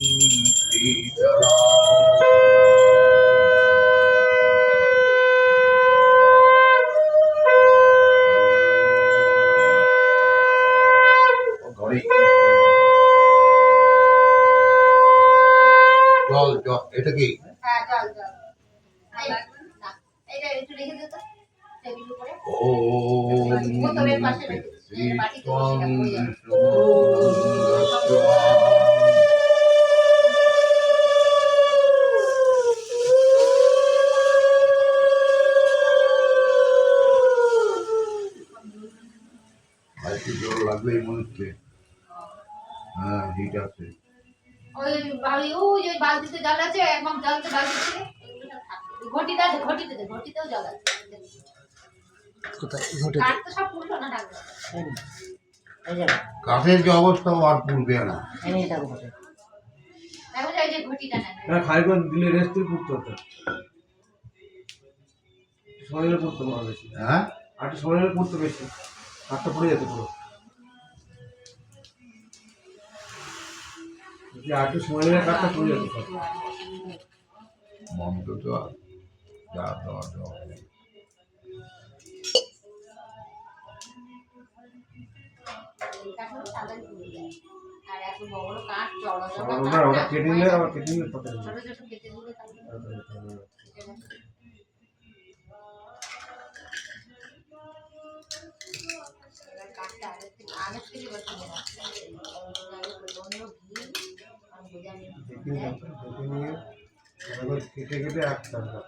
জল জল এটা কি হ্যাঁ একটু জল লাগবে এই মনে হচ্ছে হ্যাঁ ঠিক আছে। ওই বাড়ি ওই ওই বালতিতে জল আছে একদম জলতে বালতি ঘটিটা আছে ঘটিতে ঘটিতেও জল আছে। কোথায়? ঘটে কাঠ তো সব পুরলো না ঢাকবে কাঠের যে অবস্থা আর পুড়বে না। খালি করে দিলে রেস্টই করতে হতো। হলে পড়তো মনে বেশি। হ্যাঁ? আর সময় পড়তো বেশি। হাতটা পড়ে যেত পুরো। যদি আর একটু সময় হলে কাঠটা পড়ে যেত। মন্ত্র তো আর যা দেওয়া দেওয়া ওটা কেটে নিলে আবার কেটে নিলে ছোট ছোট কেটে দিলে কেটে কেটে নিয়ে তারপর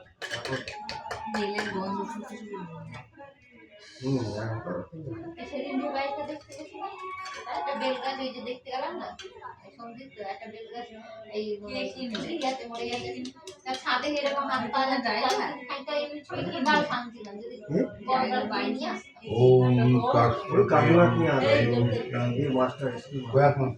সেদিন যে বাড়িটা দেখতে গেছিলাম, একটা বেল গাছ ওই যে দেখতে গেলাম না এই সন্ধ্যের তো একটা বেল গাছ এই মরে গেছে মরে গেছে তার ছাদে এরকম হাত পা যায় একটা এমনি ছুঁয়ে দিয়ে গাল ভাঙছিলাম যদি গরমের বাইরে নিয়ে আসতাম ওম কাশ ওই কাকিমা কি আনবে এই মাছটা এসে কয়া খান